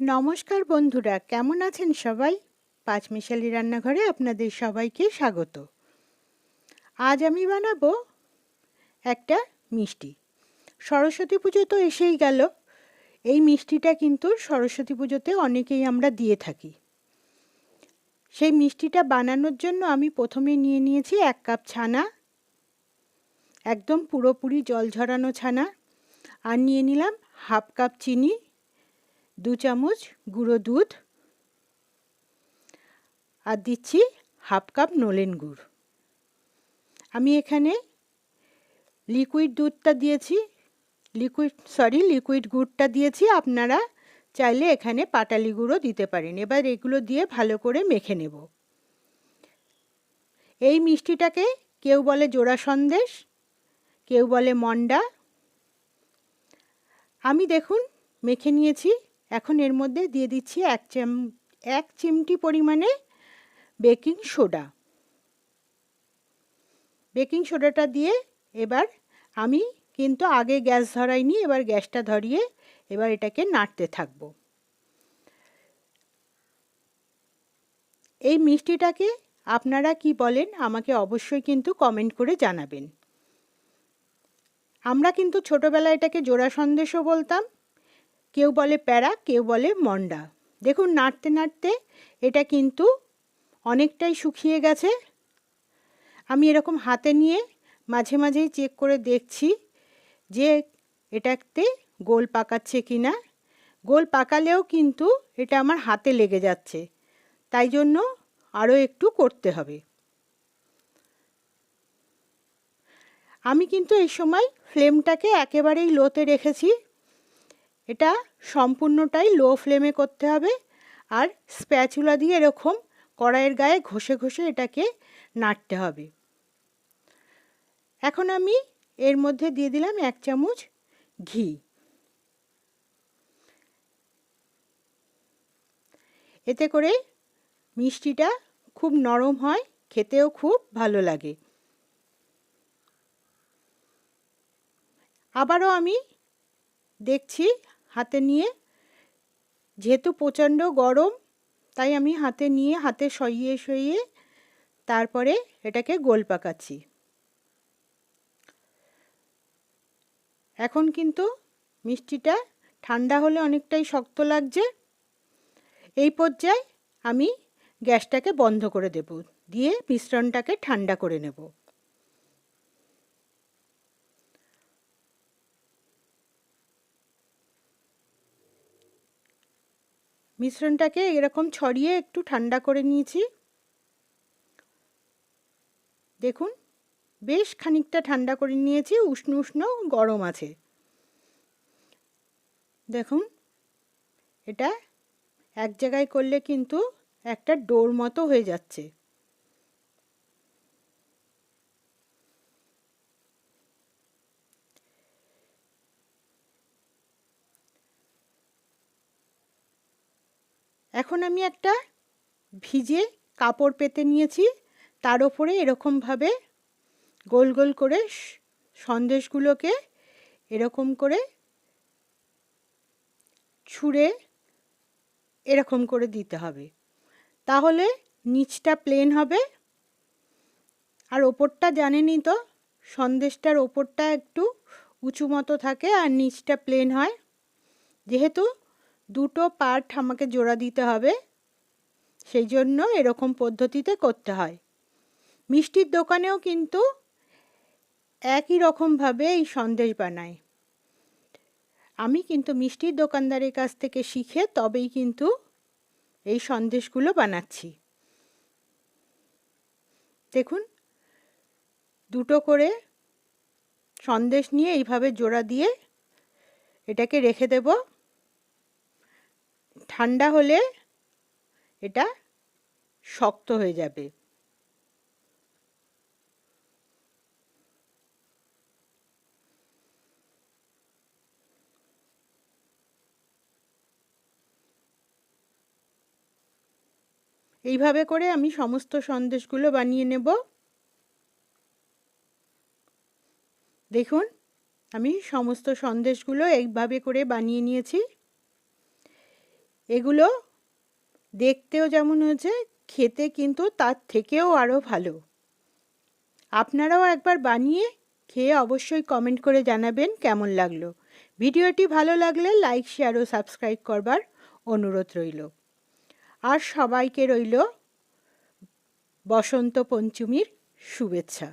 নমস্কার বন্ধুরা, কেমন আছেন সবাই? পাঁচমিশালি রান্নাঘরে আপনাদের সবাইকে স্বাগত। আজ আমি বানাবো একটা মিষ্টি। সরস্বতী পুজো তো এসেই গেল। এই মিষ্টিটা কিন্তু সরস্বতী পুজোতে অনেকেই আমরা দিয়ে থাকি। সেই মিষ্টিটা বানানোর জন্য আমি প্রথমে নিয়ে নিয়েছি এক কাপ ছানা, একদম পুরোপুরি জল ঝরানো ছানা, আর নিয়ে নিলাম হাফ কাপ চিনি দু চামচ গুঁড়ো দুধ আর দিচ্ছি হাফ কাপ নলেন গুড়। আমি এখানে লিকুইড দুধটা দিয়েছি। লিকুইড সরি লিকুইড গুড়টা দিয়েছি। আপনারা চাইলে এখানে পাটালি গুঁড়ো দিতে পারেন। এবার এগুলো দিয়ে ভালো করে মেখে নেব। এই মিষ্টিটাকে কেউ বলে জোড়া সন্দেশ, কেউ বলে মন্ডা। আমি দেখুন, মেখে নিয়েছি। এখন এর মধ্যে দিয়ে দিচ্ছি এক চাম, এক চিমটি পরিমাণে বেকিং সোডা। বেকিং সোডাটা দিয়ে এবার আমি কিন্তু আগে গ্যাস ধরাইনি, এবার গ্যাসটা ধরিয়ে এবার এটাকে নাড়তে থাকব। এই মিষ্টিটাকে আপনারা কি বলেন, আমাকে অবশ্যই কিন্তু কমেন্ট করে জানাবেন। আমরা কিন্তু ছোটোবেলায় এটাকে জোড়া সন্দেশও বলতাম কেউ বলে প্যারা, কেউ বলে মন্ডা। দেখুন, নাড়তে নাড়তে এটা কিন্তু অনেকটাই শুকিয়ে গেছে। আমি এরকম হাতে নিয়ে মাঝে মাঝেই চেক করে দেখছি যে এটাতে গোল পাকাচ্ছে কি না গোল পাকালেও কিন্তু এটা আমার হাতে লেগে যাচ্ছে। তাই জন্য আরও একটু করতে হবে। আমি কিন্তু এই সময় ফ্লেমটাকে একেবারেই লোতে রেখেছি। এটা সম্পূর্ণটাই লো ফ্লেমে করতে হবে আর স্প্যাচুলা দিয়ে এরকম কড়াইয়ের গায়ে ঘষে ঘষে এটাকে নাড়তে হবে। এখন আমি এর মধ্যে দিয়ে দিলাম এক চামচ ঘি। এতে করে মিষ্টিটা খুব নরম হয়, খেতেও খুব ভালো লাগে। আবারও আমি দেখছি হাতে নিয়ে। যেহেতু প্রচণ্ড গরম, তাই আমি হাতে নিয়ে, হাতে সইয়ে সইয়ে তারপরে এটাকে গোল পাকাচ্ছি। এখন কিন্তু মিষ্টিটা ঠান্ডা হলে অনেকটাই শক্ত লাগছে। এই পর্যায়ে আমি গ্যাসটাকে বন্ধ করে দেব, দিয়ে মিশ্রণটাকে ঠান্ডা করে নেব। মিশ্রণটাকে এরকম ছড়িয়ে একটু ঠান্ডা করে নিয়েছি। দেখুন, বেশ খানিকটা ঠান্ডা করে নিয়েছি, উষ্ণ উষ্ণ গরম আছে। দেখুন, এটা এক জায়গায় করলে কিন্তু একটা ডোর মতো হয়ে যাচ্ছে। এখন আমি একটা ভিজে কাপড় পেতে নিয়েছি। তার ওপরে এরকমভাবে গোল গোল করে সন্দেশগুলোকে এরকম করে ছুঁড়ে এরকম করে দিতে হবে। তাহলে নিচটা প্লেন হবে। আর ওপরটা জানেনই তো, সন্দেশটার ওপরটা একটু উঁচু মতো থাকে আর নিচটা প্লেন হয়। যেহেতু দুটো পার্ট আমাকে জোড়া দিতে হবে। সেই জন্য এরকম পদ্ধতিতে করতে হয়। মিষ্টির দোকানেও কিন্তু একই রকমভাবে এই সন্দেশ বানায়। আমি কিন্তু মিষ্টির দোকানদারের কাছ থেকে শিখে তবেই কিন্তু এই সন্দেশগুলো বানাচ্ছি। দেখুন, দুটো করে সন্দেশ নিয়ে এইভাবে জোড়া দিয়ে এটাকে রেখে দেবো। ঠান্ডা হলে এটা শক্ত হয়ে যাবে। এইভাবে করে আমি সমস্ত সন্দেশগুলো বানিয়ে নেব। দেখুন, আমি সমস্ত সন্দেশগুলো এইভাবে করে বানিয়ে নিয়েছি। এগুলো দেখতেও যেমন হয়েছে, খেতে কিন্তু তার থেকেও আরও ভালো। আপনারাও একবার বানিয়ে খেয়ে অবশ্যই কমেন্ট করে জানাবেন কেমন লাগল। ভিডিওটি ভালো লাগলে লাইক শেয়ার ও সাবস্ক্রাইব করবার অনুরোধ রইল। আর সবাইকে রইল বসন্ত পঞ্চমীর শুভেচ্ছা।